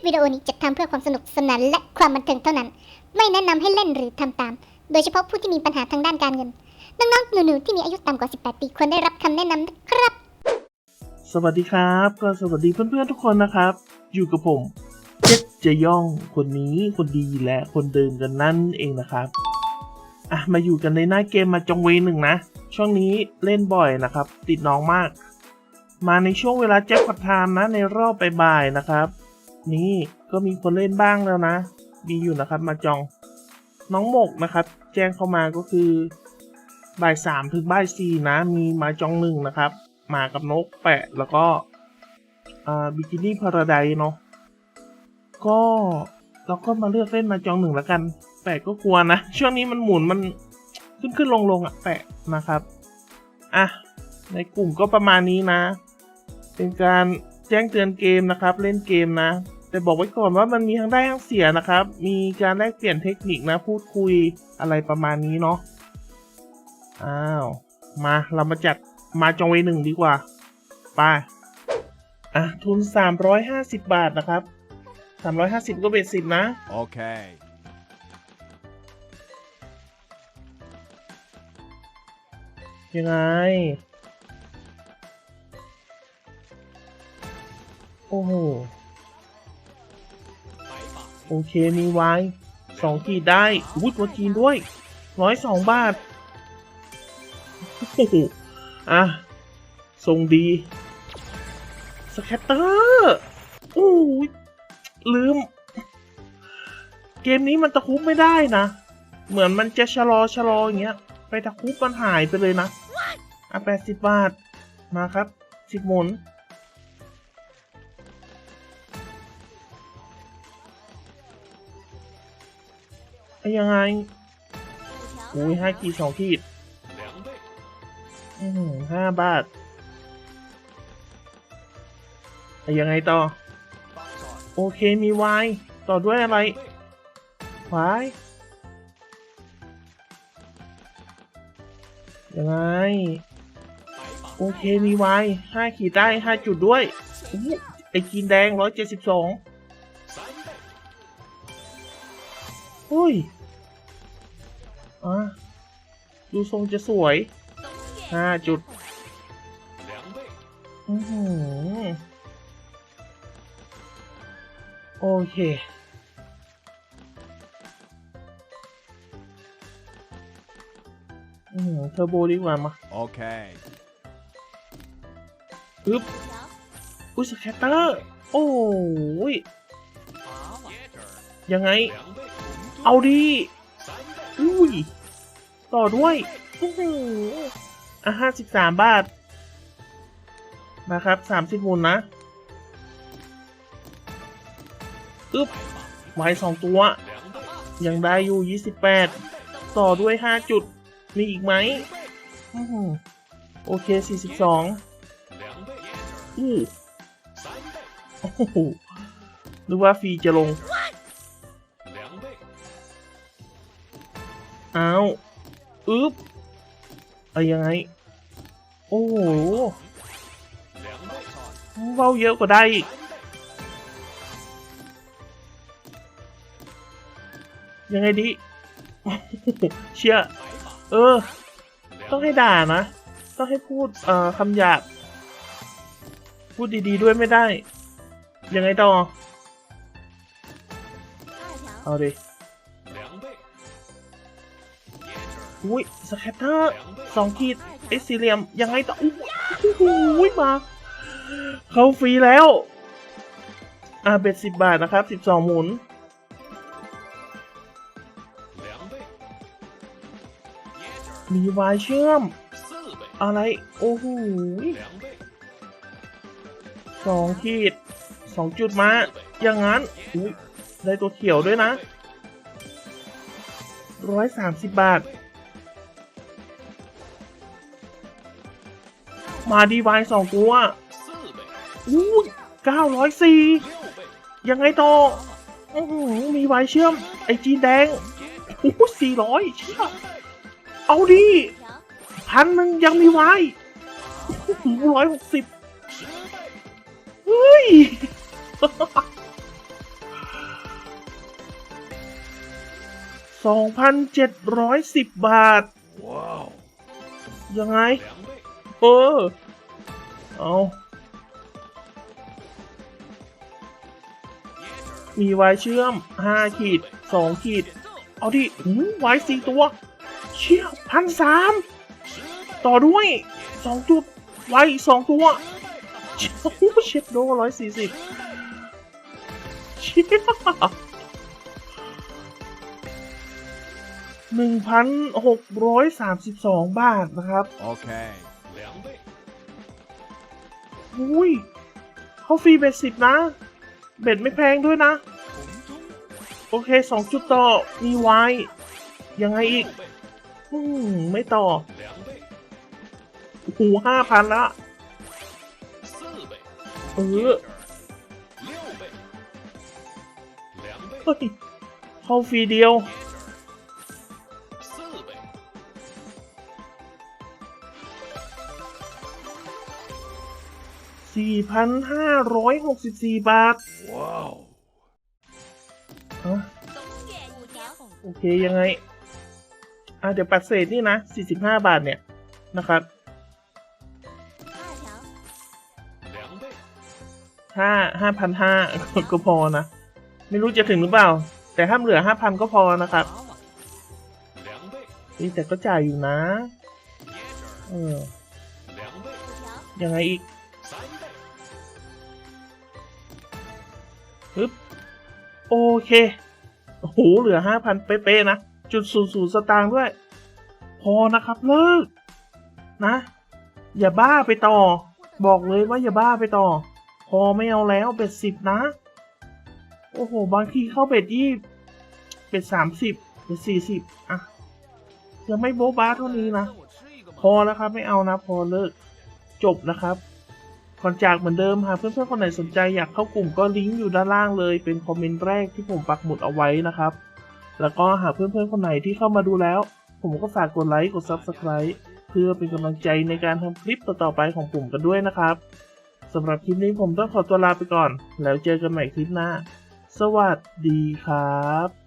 ปวิดีโอนี้จัดทำเพื่อความสนุกสนานและความบันเทิงเท่านั้น ไม่แนะนำให้เล่นหรือทำตาม โดยเฉพาะผู้ที่มีปัญหาทางด้านการเงิน น้องๆหนูๆที่มีอายุต่ำกว่า 18 ปีควรได้รับคำแนะนำนะครับ สวัสดีครับ ก็สวัสดีเพื่อนๆทุกคนนะครับ อยู่กับผมเจ็ดเจย่องคนนี้คนดีและคนเดิมกันนั่นเองนะครับอะมาอยู่กันในหน้าเกมมาจงเวหนึ่งนะ ช่วงนี้เล่นบ่อยนะครับ ติดน้องมาก มาในช่วงเวลาแจ็คพอตไทม์นะในรอบบ่ายๆนะครับ นี่ก็มีคนเล่นบ้างแล้วนะ มีอยู่นะครับมาจองน้องหมกนะครับ แจ้งเข้ามาก็คือบ่ายสามถึงบ่ายสี่นะ มีมาจองหนึ่งนะครับมากับนกแปะแล้วก็บิกินี่พาราไดเนาะก็เราก็มาเลือกเล่นมาจองหนึ่งแล้วกัน แปะก็กลัวนะ ช่วงนี้มันหมุนมันขึ้นขึ้นลงลงอะแปะนะครับ อะ ในกลุ่มก็ประมาณนี้นะ เป็นการ แจ้งเตือนเกมนะครับ เล่นเกมนะ แต่บอกไว้ก่อนว่ามันมีทั้งได้ทั้งเสียนะครับ มีการแลกเปลี่ยนเทคนิคนะ พูดคุยอะไรประมาณนี้เนาะ อ้าว มาเรามาจัดมาจองเวหนึ่งดีกว่า ไปอะ ทุน 350 บาทนะครับ 350 ก็เบ็ดสิบนะ Okay. ยังไง โอ้โห โอเคมีไว้สองขีดได้อุ้ยตัวจีนด้วยร้อยสองบาทโอ้โหอะทรงดี สแคตเตอร์โอ้ยลืม เกมนี้มันตะคุบไม่ได้นะ เหมือนมันจะชะลอชะลออย่างเงี้ย ไปตะคุบมันหายไปเลยนะ อะแปดสิบบาท มาครับสิบหมุน ไอ้ยังไง อุ้ยห้าขีดสองขีดอือหือห้าบาทไอ้ยังไงต่อ โอเคมีวายต่อด้วยอะไรวายยังไง โอเคมีวายห้าขีดได้ห้าจุดด้วยอู้ไอจีนแดงร้อยเจ็ดสิบสองเฮ้ย อะดูทรงจะสวยห้าจุดอือหือโอเค อือหือเทอร์โบดีกว่ามา Okay. ปึ๊บอุ้ยสแคตเตอร์ โอ้ยยังไง เอาดี อุ้ย ต่อด้วยโอ้โหอะห้าสิบสามบาท นะครับสามสิบมูลนะ อึ๊บไว้สองตัว ยังได้อยู่ยี่สิบแปดต่อด้วยห้าจุด มีอีกไหมอื้อหือโอเคสี่สิบสองอู้โอ้โหนึกว่าฟรีจะลง เอาอึ๊บเอายังไง โอ้โหเว้าเยอะกว่าได้อีกยังไงดี เชื่อเออ ต้องให้ด่านะ ต้องให้พูดเอ่อคำหยาบ พูดดีๆด้วยไม่ได้ ยังไงต่อ เอาดิ อุ้ยสแคตเตอร์สองขีดเอสซิเลียมยังไงต่ออู้หูยมา เขาฟรีแล้ว อ่าเบ็ดสิบบาทนะครับสิบสองหมุนมีวายเชื่อม อะไร โอ้โหสองขีดสองจุดมา อย่างนั้นได้ตัวเขียวด้วยนะร้อยสามสิบบาท มาดีวายสองตัวอู้เก้าร้อยสี่ยังไงต่ออืมีวายเชื่อม ไอจีแดงอู้สี่ร้อยเชื่อเอาดีพันหนึ่งยังมีวายร้อยหกสิบเฮ้ยสองพันเจ็ดร้อยสิบบาท ว้าว ยังไง เออ เอามีไวายเชื่อมห้าขีดสองขีด เอาดิหูไวายสี่ตัว เชี่ยพันสามต่อด้วยสองจุดไวายอีกสองตัวโอ้โหเช็ดโดร้อยสี่สิบเชี่ยหนึ่งพันหกร้อยสามสิบสองบาทนะครับ OK，两倍。อุ้ยเขาฟรีเบ็ดสิบนะ เบ็ดไม่แพงด้วยนะ โอเคสองจุดต่อ มีไว้ ยังไงอีก อืม ไม่ต่อหูห้าพันละเออเฮ้ยเขาฟรีเดียว 4,564 บาท ว้าวโอเค ยังไง อ่าเดี๋ยวปัดเศษนี่นะ 45 บาทเนี่ย นะครับห้าห้าพันห้าก็พอนะ ไม่รู้จะถึงหรือเปล่า แต่ห้ามเหลือห้าพันก็พอนะครับนี่แต่ก็จ่ายอยู่นะ เออยังไงอีก ปึ๊บ โอเคโอ้โหเหลือ5,000เป๊ะๆนะ จุดศูนย์ศูนย์สตางค์ด้วย พอนะครับเลิก นะ อย่าบ้าไปต่อ บอกเลยว่าอย่าบ้าไปต่อ พอไม่เอาแล้วเบ็ดสิบนะ โอ้โห บางทีเข้าเบ็ดยี่เบ็ดสามสิบเบ็ดสี่สิบอะ ยังไม่โบ๊ะบ้าเท่านี้นะ พอแล้วครับไม่เอานะ พอเลิก จบนะครับ ก่อนจากเหมือนเดิมหากเพื่อนๆคนไหนสนใจอยากเข้ากลุ่มก็ลิงก์อยู่ด้านล่างเลยเป็นคอมเมนต์แรกที่ผมปักหมุดเอาไว้นะครับ แล้วก็หากเพื่อนๆคนไหนที่เข้ามาดูแล้ว ผมก็ฝากกดไลค์กด Subscribe เพื่อเป็นกำลังใจในการทำคลิปต่อๆไปของผมกันด้วยนะครับสำหรับคลิปนี้ผมต้องขอตัวลาไปก่อน แล้วเจอกันใหม่คลิปหน้า สวัสดีครับ